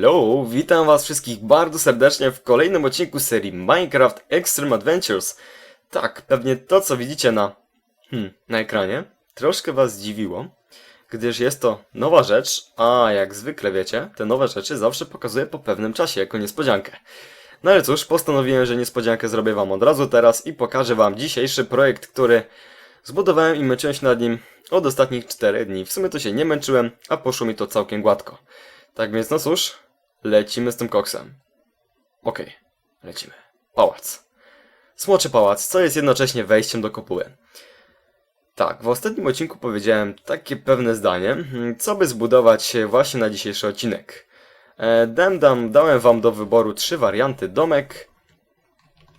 Hello, witam was wszystkich bardzo serdecznie w kolejnym odcinku serii Minecraft Extreme Adventures. Tak, pewnie to co widzicie na, hmm, na ekranie troszkę was zdziwiło, gdyż jest to nowa rzecz, a jak zwykle wiecie, te nowe rzeczy zawsze pokazuję po pewnym czasie jako niespodziankę. No ale cóż, postanowiłem, że niespodziankę zrobię wam od razu teraz i pokażę wam dzisiejszy projekt, który zbudowałem i męczyłem się nad nim od ostatnich 4 dni. W sumie to się nie męczyłem, a poszło mi to całkiem gładko. Tak więc no cóż, lecimy z tym koksem. Okej, lecimy. Pałac. Smoczy pałac, co jest jednocześnie wejściem do kopuły. Tak, w ostatnim odcinku powiedziałem takie pewne zdanie, hmm, co by zbudować właśnie na dzisiejszy odcinek. E, dam, dam, dałem wam do wyboru trzy warianty. Domek,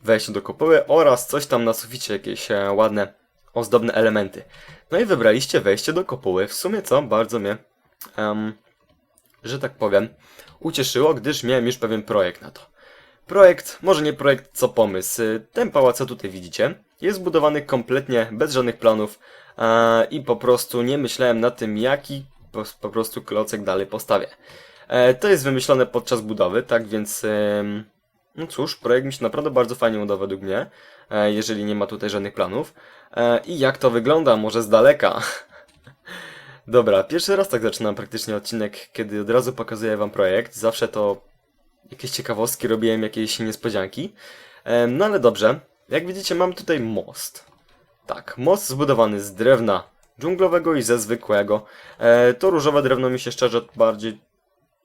wejście do kopuły oraz coś tam na suficie, jakieś e, ładne, ozdobne elementy. No i wybraliście wejście do kopuły. W sumie co? Bardzo mnie, em, że tak powiem, ucieszyło, gdyż miałem już pewien projekt na to. Projekt, może nie projekt, co pomysł. Ten pałac, co tutaj widzicie, jest zbudowany kompletnie bez żadnych planów e, i po prostu nie myślałem na tym, jaki po, po prostu klocek dalej postawię. E, to jest wymyślone podczas budowy, tak więc em, no cóż, projekt mi się naprawdę bardzo fajnie uda według mnie, e, jeżeli nie ma tutaj żadnych planów. E, I jak to wygląda, może z daleka. Dobra, pierwszy raz tak zaczynam praktycznie odcinek, kiedy od razu pokazuję wam projekt. Zawsze to jakieś ciekawostki, robiłem jakieś niespodzianki. No ale dobrze, jak widzicie mam tutaj most. Tak, most zbudowany z drewna dżunglowego i ze zwykłego. E, to różowe drewno mi się szczerze bardziej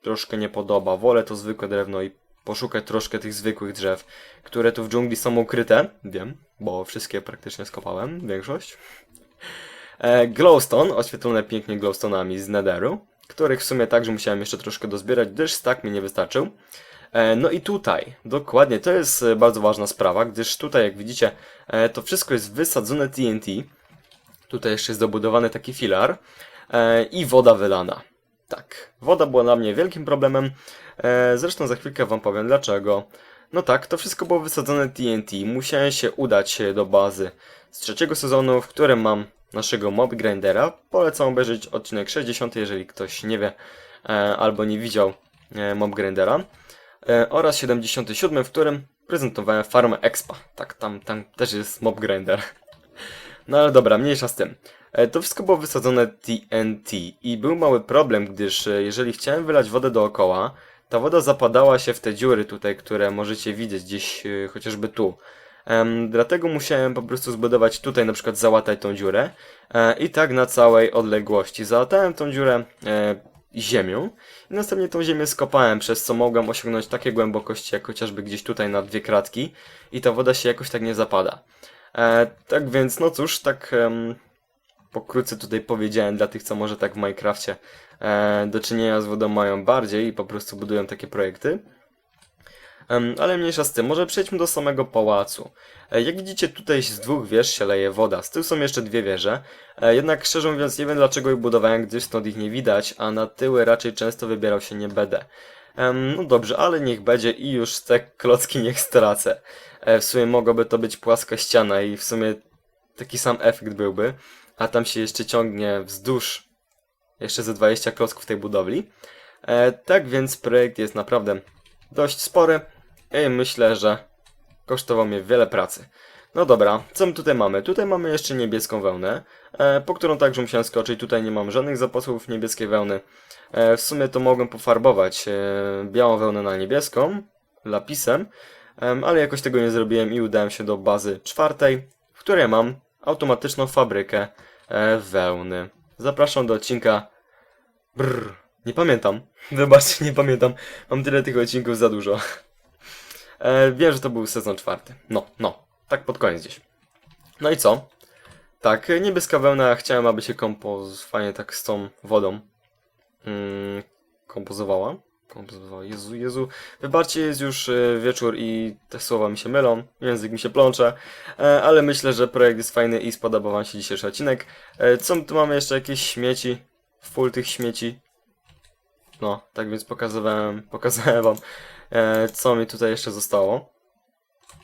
troszkę nie podoba. Wolę to zwykłe drewno i poszukać troszkę tych zwykłych drzew, które tu w dżungli są ukryte. Wiem, bo wszystkie praktycznie skopałem, większość. E, glowstone, oświetlone pięknie glowstonami z netheru, których w sumie także musiałem jeszcze troszkę dozbierać, gdyż stack mi nie wystarczył. E, no i tutaj, dokładnie, to jest e, bardzo ważna sprawa, gdyż tutaj, jak widzicie, to wszystko jest wysadzone TNT. Tutaj jeszcze jest dobudowany taki filar i woda wylana. Tak, woda była dla mnie wielkim problemem, zresztą za chwilkę wam powiem dlaczego. No tak, to wszystko było wysadzone TNT, musiałem się udać do bazy z trzeciego sezonu, w którym mam naszego mob grindera. Polecam obejrzeć odcinek 60, jeżeli ktoś nie wie e, albo nie widział e, mob grindera. E, oraz 77, w którym prezentowałem farmę Expa. Tak, tam, tam też jest mob grinder. No ale dobra, mniejsza z tym. To wszystko było wysadzone TNT i był mały problem, gdyż jeżeli chciałem wylać wodę dookoła, ta woda zapadała się w te dziury tutaj, które możecie widzieć gdzieś chociażby tu. Em, dlatego musiałem po prostu zbudować tutaj, na przykład załatać tą dziurę e, i tak na całej odległości. Załatałem tą dziurę e, ziemią i następnie tą ziemię skopałem, przez co mogłem osiągnąć takie głębokości, jak chociażby gdzieś tutaj na dwie kratki i ta woda się jakoś tak nie zapada. E, tak więc, no cóż, tak em, pokrótce tutaj powiedziałem dla tych, co może tak w Minecrafcie e, do czynienia z wodą mają bardziej i po prostu budują takie projekty. Ale mniejsza z tym, może przejdźmy do samego pałacu. E, jak widzicie, tutaj z dwóch wież się leje woda, z tyłu są jeszcze dwie wieże. E, jednak szczerze mówiąc nie wiem dlaczego je budowałem, gdyż stąd ich nie widać, a na tyły raczej często wybierał się nie będę. No dobrze, ale niech będzie i już te klocki niech stracę. E, w sumie mogłaby to być płaska ściana i w sumie taki sam efekt byłby, a tam się jeszcze ciągnie wzdłuż jeszcze ze 20 klocków tej budowli. Tak więc projekt jest naprawdę dość spory i myślę, że kosztował mnie wiele pracy. No dobra, co my tutaj mamy? Tutaj mamy jeszcze niebieską wełnę, e, po którą także musiałem skoczyć. Tutaj nie mam żadnych zapasów niebieskiej wełny. E, w sumie to mogłem pofarbować e, białą wełnę na niebieską, lapisem, em, ale jakoś tego nie zrobiłem i udałem się do bazy czwartej, w której mam automatyczną fabrykę wełny. Zapraszam do odcinka. Brrr, nie pamiętam. Wybaczcie, nie pamiętam. Mam tyle tych odcinków za dużo. E, wiem, że to był sezon czwarty. No, no. Tak pod koniec gdzieś. No i co? Tak, niebieska wełna chciałem, aby się kompoz fajnie tak z tą wodą mm, kompozowała. Kompozowała. Jezu, Jezu. Wybaczcie, jest już e, wieczór i te słowa mi się mylą, język mi się plącze, e, ale myślę, że projekt jest fajny i spodoba wam się dzisiejszy odcinek. E, co tu mamy jeszcze? Jakieś śmieci? Full tych śmieci. No, tak więc pokazywałem, pokazałem wam, e, co mi tutaj jeszcze zostało.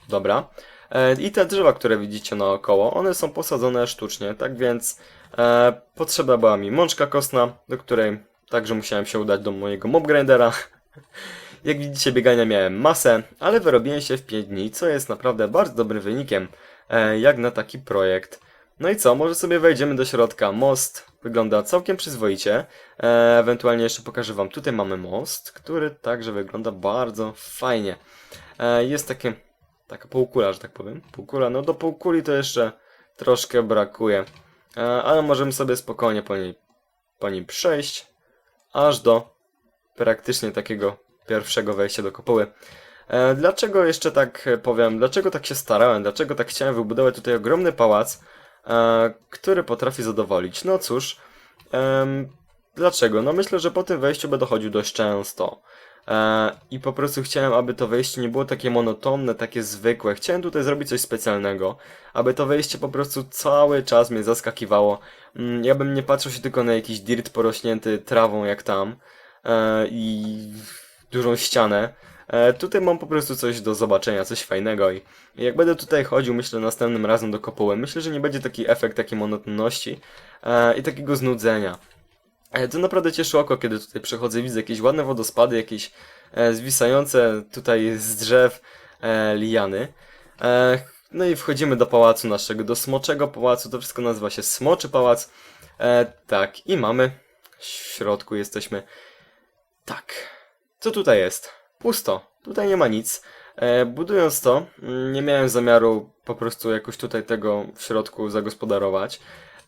Dobra. E, I te drzewa, które widzicie naokoło, one są posadzone sztucznie, tak więc e, potrzebna była mi mączka kostna, do której także musiałem się udać do mojego mob grindera. Jak widzicie, biegania miałem masę, ale wyrobiłem się w 5 dni, co jest naprawdę bardzo dobrym wynikiem, e, jak na taki projekt. No i co, może sobie wejdziemy do środka. Most wygląda całkiem przyzwoicie. E, ewentualnie jeszcze pokażę wam. Tutaj mamy most, który także wygląda bardzo fajnie. E, jest takie, taka półkula, że tak powiem. Półkula, no do półkuli to jeszcze troszkę brakuje. E, ale możemy sobie spokojnie po niej, po nim przejść, aż do praktycznie takiego pierwszego wejścia do kopuły. E, dlaczego jeszcze tak powiem, dlaczego tak się starałem, dlaczego tak chciałem wybudować tutaj ogromny pałac, który potrafi zadowolić? No cóż, dlaczego? No myślę, że po tym wejściu będę chodził dość często. E, I po prostu chciałem, aby to wejście nie było takie monotonne, takie zwykłe. Chciałem tutaj zrobić coś specjalnego, aby to wejście po prostu cały czas mnie zaskakiwało. Mm, Ja bym nie patrzył się tylko na jakiś dirt porośnięty trawą jak tam e, i dużą ścianę. E, tutaj mam po prostu coś do zobaczenia, coś fajnego i jak będę tutaj chodził, myślę następnym razem do kopuły, myślę, że nie będzie taki efekt takiej monotonności e, i takiego znudzenia. E, To naprawdę cieszy oko, kiedy tutaj przechodzę, widzę jakieś ładne wodospady, jakieś e, zwisające tutaj z drzew e, liany. E, no i wchodzimy do pałacu naszego, do smoczego pałacu, to wszystko nazywa się Smoczy Pałac. E, tak, i mamy, w środku jesteśmy. Tak, co tutaj jest? Pusto, tutaj nie ma nic. E, budując to, mm, nie miałem zamiaru po prostu jakoś tutaj tego w środku zagospodarować.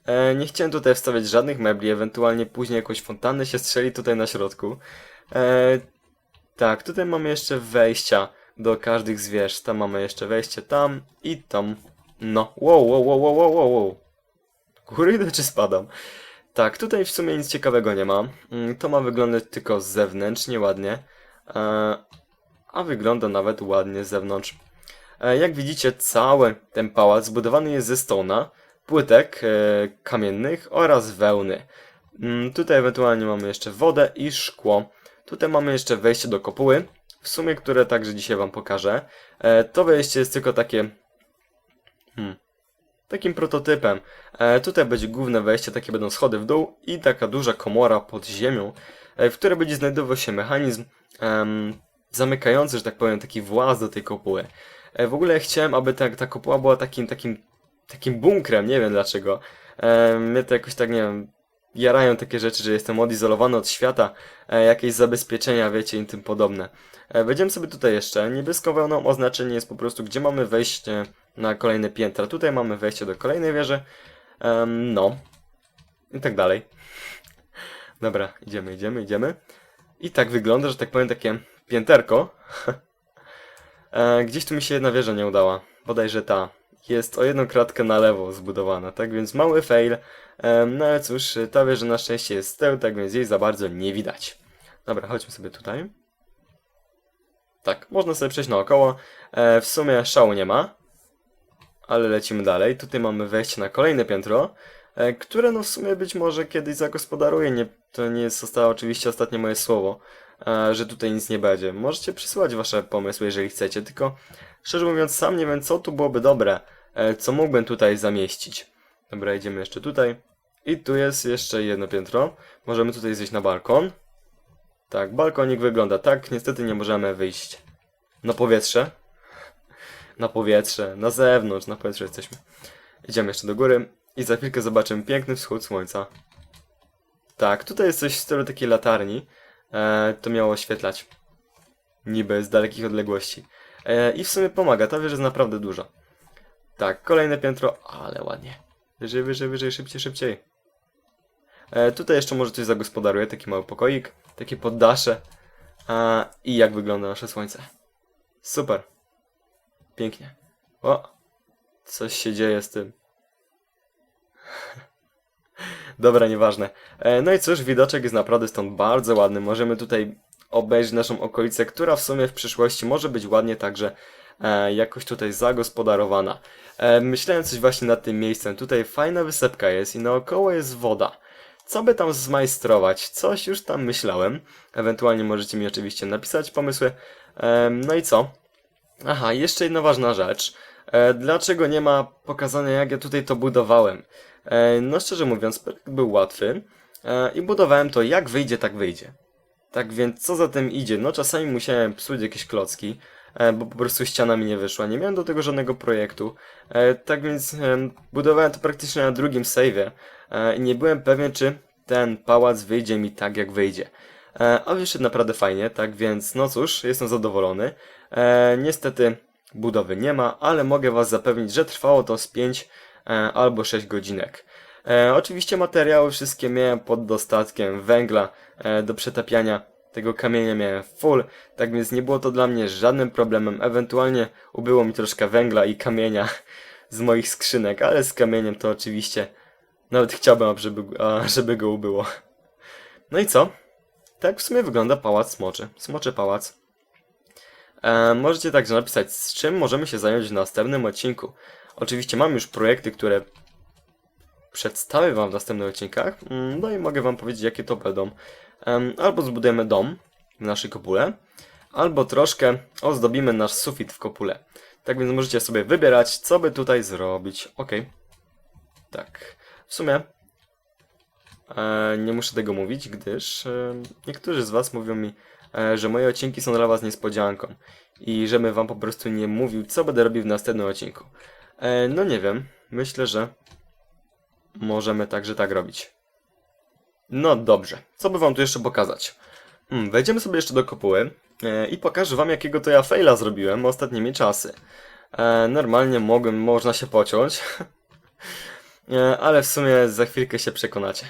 E, nie chciałem tutaj wstawiać żadnych mebli, ewentualnie później jakąś fontannę się strzeli tutaj na środku. E, tak, tutaj mamy jeszcze wejścia do każdych zwierz. Tam mamy jeszcze wejście tam i tam. No, wow, wow, wow, wow, wow, wow, wow. Góry idę czy spadam? Tak, tutaj w sumie nic ciekawego nie ma. Mm, To ma wyglądać tylko zewnętrznie ładnie. E, a wygląda nawet ładnie z zewnątrz. E, Jak widzicie, cały ten pałac zbudowany jest ze stona, płytek e, kamiennych oraz wełny. Mm, Tutaj ewentualnie mamy jeszcze wodę i szkło. Tutaj mamy jeszcze wejście do kopuły, w sumie które także dzisiaj wam pokażę. To wejście jest tylko takie... Hmm, takim prototypem. Tutaj będzie główne wejście, takie będą schody w dół i taka duża komora pod ziemią, w której będzie znajdował się mechanizm em, zamykający, że tak powiem, taki właz do tej kopuły. E, w ogóle chciałem, aby ta, ta kopuła była takim, takim, takim bunkrem, nie wiem dlaczego. E, mnie to jakoś tak, nie wiem, jarają takie rzeczy, że jestem odizolowany od świata, e, jakieś zabezpieczenia, wiecie, i tym podobne. E, wejdziemy sobie tutaj jeszcze. Niebieską wełną oznaczenie jest po prostu, gdzie mamy wejście na kolejne piętra. Tutaj mamy wejście do kolejnej wieży. Em, no. I tak dalej. Dobra, idziemy, idziemy, idziemy. I tak wygląda, że tak powiem, takie pięterko. e, gdzieś tu mi się jedna wieża nie udała. Bodajże ta. Jest o jedną kratkę na lewo zbudowana, tak więc mały fail. Em, no ale cóż, ta wieża na szczęście jest z tyłu, tak więc jej za bardzo nie widać. Dobra, chodźmy sobie tutaj. Tak, można sobie przejść naokoło. E, w sumie szału nie ma. Ale lecimy dalej. Tutaj mamy wejście na kolejne piętro, e, które no w sumie być może kiedyś zagospodaruję. Nie, to nie zostało oczywiście ostatnie moje słowo, e, że tutaj nic nie będzie. Możecie przysłać wasze pomysły, jeżeli chcecie, tylko szczerze mówiąc sam nie wiem co tu byłoby dobre, e, co mógłbym tutaj zamieścić. Dobra, idziemy jeszcze tutaj. I tu jest jeszcze jedno piętro. Możemy tutaj zejść na balkon. Tak, balkonik wygląda tak. Niestety nie możemy wyjść na powietrze. Na powietrze, na zewnątrz, na powietrze jesteśmy. Idziemy jeszcze do góry i za chwilkę zobaczymy piękny wschód słońca. Tak, tutaj jest coś w stylu takiej latarni. E, to miało oświetlać. Niby z dalekich odległości. E, I w sumie pomaga, ta wieża jest naprawdę duża. Tak, kolejne piętro, ale ładnie. Wyżej, wyżej, wyżej, szybciej, szybciej. E, tutaj jeszcze może coś zagospodaruję, taki mały pokoik, takie poddasze. A, I jak wygląda nasze słońce. Super. Pięknie. O! Coś się dzieje z tym. Dobra, nieważne. E, no i cóż, widoczek jest naprawdę stąd bardzo ładny. Możemy tutaj obejrzeć naszą okolicę, która w sumie w przyszłości może być ładnie także e, jakoś tutaj zagospodarowana. E, myślałem coś właśnie nad tym miejscem. Tutaj fajna wysepka jest i naokoło jest woda. Co by tam zmajstrować? Coś już tam myślałem. Ewentualnie możecie mi oczywiście napisać pomysły. No i co? Aha, jeszcze jedna ważna rzecz. Dlaczego nie ma pokazania, jak ja tutaj to budowałem? E, no szczerze mówiąc, projekt był łatwy e, i budowałem to jak wyjdzie, tak wyjdzie. Tak więc co za tym idzie? No czasami musiałem psuć jakieś klocki, e, bo po prostu ściana mi nie wyszła. Nie miałem do tego żadnego projektu. Tak więc em, budowałem to praktycznie na drugim save'ie i nie byłem pewien, czy ten pałac wyjdzie mi tak, jak wyjdzie. A wyszedł naprawdę fajnie, tak więc no cóż, jestem zadowolony. Niestety budowy nie ma, ale mogę was zapewnić, że trwało to z 5 e, albo 6 godzinek. E, oczywiście materiały wszystkie miałem pod dostatkiem węgla e, do przetapiania tego kamienia miałem full, tak więc nie było to dla mnie żadnym problemem. Ewentualnie ubyło mi troszkę węgla i kamienia z moich skrzynek, ale z kamieniem to oczywiście nawet chciałbym, żeby, żeby go ubyło. No i co? Tak w sumie wygląda pałac smoczy. Smoczy pałac. E, możecie także napisać, z czym możemy się zająć w następnym odcinku. Oczywiście mam już projekty, które przedstawię wam w następnych odcinkach. Mm, No i mogę wam powiedzieć, jakie to będą. Albo zbudujemy dom w naszej kopule, albo troszkę ozdobimy nasz sufit w kopule. Tak więc możecie sobie wybierać, co by tutaj zrobić. Ok. Tak. W sumie e, nie muszę tego mówić, gdyż e, niektórzy z was mówią mi, e, że moje odcinki są dla was niespodzianką i żebym wam po prostu nie mówił, co będę robił w następnym odcinku. E, no nie wiem, myślę, że możemy także tak robić. No dobrze, co by wam tu jeszcze pokazać? Hmm, wejdziemy sobie jeszcze do kopuły e, i pokażę wam, jakiego to ja faila zrobiłem ostatnimi czasy. E, normalnie mogłem, można się pociąć, ale w sumie za chwilkę się przekonacie.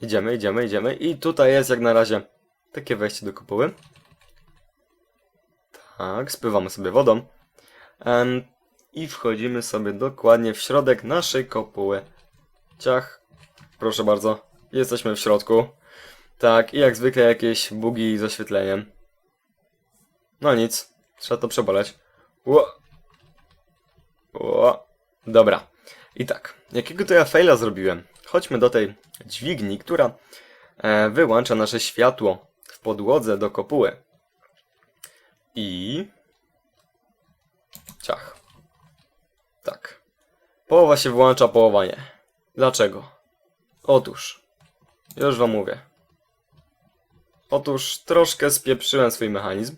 Idziemy, idziemy, idziemy i tutaj jest jak na razie takie wejście do kopuły. Tak, spływamy sobie wodą. I wchodzimy sobie dokładnie w środek naszej kopuły. Ciach, proszę bardzo, jesteśmy w środku. Tak, i jak zwykle jakieś bugi z oświetleniem. No nic, trzeba to przeboleć. Ło. Ło. Dobra. I tak, jakiego to ja faila zrobiłem? Chodźmy do tej dźwigni, która e, wyłącza nasze światło w podłodze do kopuły. I... Ciach. Tak. Połowa się wyłącza, połowa nie. Dlaczego? Otóż, już wam mówię. Otóż troszkę spieprzyłem swój mechanizm.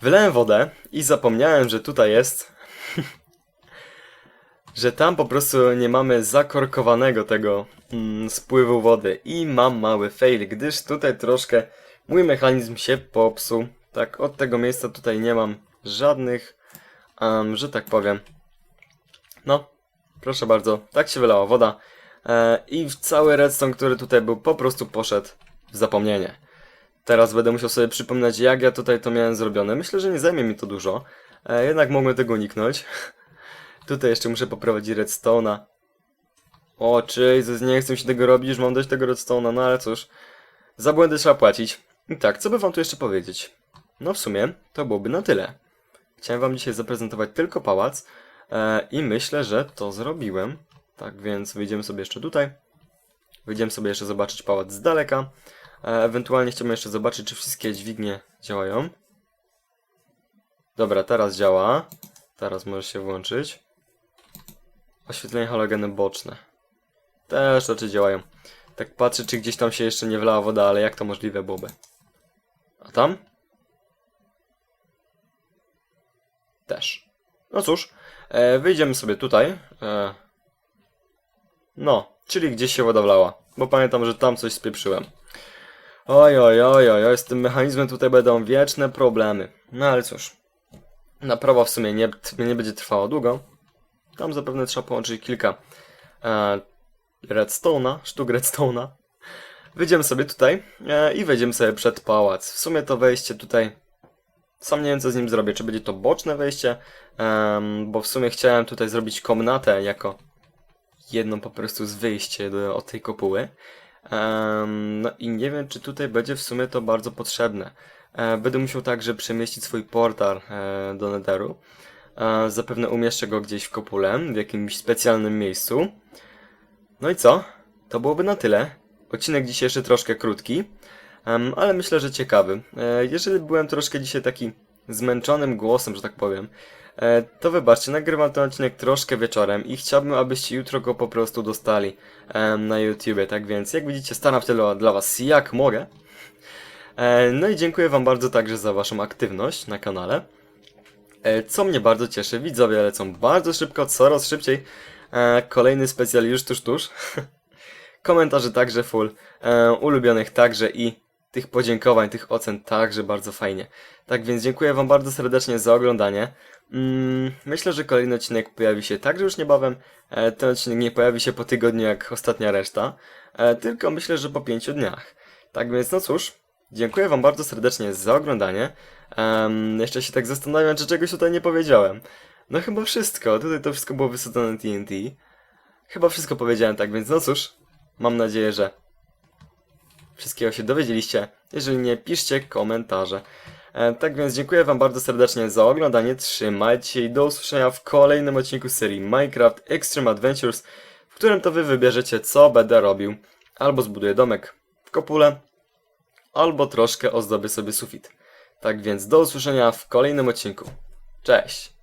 Wylałem wodę i zapomniałem, że tutaj jest. że tam po prostu nie mamy zakorkowanego tego mm, spływu wody. I mam mały fail, gdyż tutaj troszkę mój mechanizm się popsuł. Tak, od tego miejsca tutaj nie mam żadnych, em, że tak powiem. No, proszę bardzo, tak się wylała woda. E, I cały redstone, który tutaj był, po prostu poszedł w zapomnienie. Teraz będę musiał sobie przypomnieć, jak ja tutaj to miałem zrobione. Myślę, że nie zajmie mi to dużo. E, jednak mogłem tego uniknąć. tutaj jeszcze muszę poprowadzić redstone'a. O, Jesus, nie chcę się tego robić, już mam dość tego redstone'a, no ale cóż. Za błędy trzeba płacić. I tak, co by wam tu jeszcze powiedzieć? No w sumie, to byłoby na tyle. Chciałem wam dzisiaj zaprezentować tylko pałac. E, I myślę, że to zrobiłem. Tak więc wyjdziemy sobie jeszcze tutaj. Wyjdziemy sobie jeszcze zobaczyć pałac z daleka. E, ewentualnie chciałbym jeszcze zobaczyć, czy wszystkie dźwignie działają. Dobra, teraz działa. Teraz może się włączyć. Oświetlenie halogeny boczne. Też raczej działają. Tak patrzę, czy gdzieś tam się jeszcze nie wlała woda, ale jak to możliwe byłoby? A tam? Też. No cóż, e, wyjdziemy sobie tutaj. E, no, czyli gdzieś się woda wlała. Bo pamiętam, że tam coś spieprzyłem. Oj, oj, oj, oj, oj, z tym mechanizmem tutaj będą wieczne problemy. No ale cóż. Naprawa w sumie nie, nie będzie trwała długo. Tam zapewne trzeba połączyć kilka e, redstone'a, sztuk redstone'a. Wyjdziemy sobie tutaj e, i wejdziemy sobie przed pałac. W sumie to wejście tutaj sam nie wiem co z nim zrobię. Czy będzie to boczne wejście? Em, bo w sumie chciałem tutaj zrobić komnatę jako jedną po prostu z wyjście do, od tej kopuły. Em, no i nie wiem, czy tutaj będzie w sumie to bardzo potrzebne. E, będę musiał także przemieścić swój portal e, do Netheru. E, zapewne umieszczę go gdzieś w kopule, w jakimś specjalnym miejscu. No i co? To byłoby na tyle. Odcinek dzisiejszy troszkę krótki, em, ale myślę, że ciekawy. E, jeżeli byłem troszkę dzisiaj taki zmęczonym głosem, że tak powiem, e, to wybaczcie, nagrywam ten odcinek troszkę wieczorem i chciałbym, abyście jutro go po prostu dostali em, na YouTubie, tak więc jak widzicie staram się dla, dla was jak mogę. E, no i dziękuję wam bardzo także za waszą aktywność na kanale. E, co mnie bardzo cieszy, widzowie lecą bardzo szybko, coraz szybciej. E, kolejny specjal już tuż tuż. Komentarzy także full, e, ulubionych także i tych podziękowań, tych ocen także bardzo fajnie. Tak więc dziękuję wam bardzo serdecznie za oglądanie. Mm, myślę, że kolejny odcinek pojawi się także już niebawem. E, ten odcinek nie pojawi się po tygodniu jak ostatnia reszta, e, tylko myślę, że po pięciu dniach. Tak więc no cóż, dziękuję wam bardzo serdecznie za oglądanie. Jeszcze się tak zastanawiam, czy czegoś tutaj nie powiedziałem. No chyba wszystko, tutaj to wszystko było wysadzone TNT. Chyba wszystko powiedziałem, tak więc no cóż, mam nadzieję, że wszystkiego się dowiedzieliście. Jeżeli nie, piszcie komentarze. E, tak więc dziękuję wam bardzo serdecznie za oglądanie, trzymajcie się i do usłyszenia w kolejnym odcinku serii Minecraft Extreme Adventures, w którym to wy wybierzecie co będę robił. Albo zbuduję domek w kopule, albo troszkę ozdobię sobie sufit. Tak więc do usłyszenia w kolejnym odcinku. Cześć!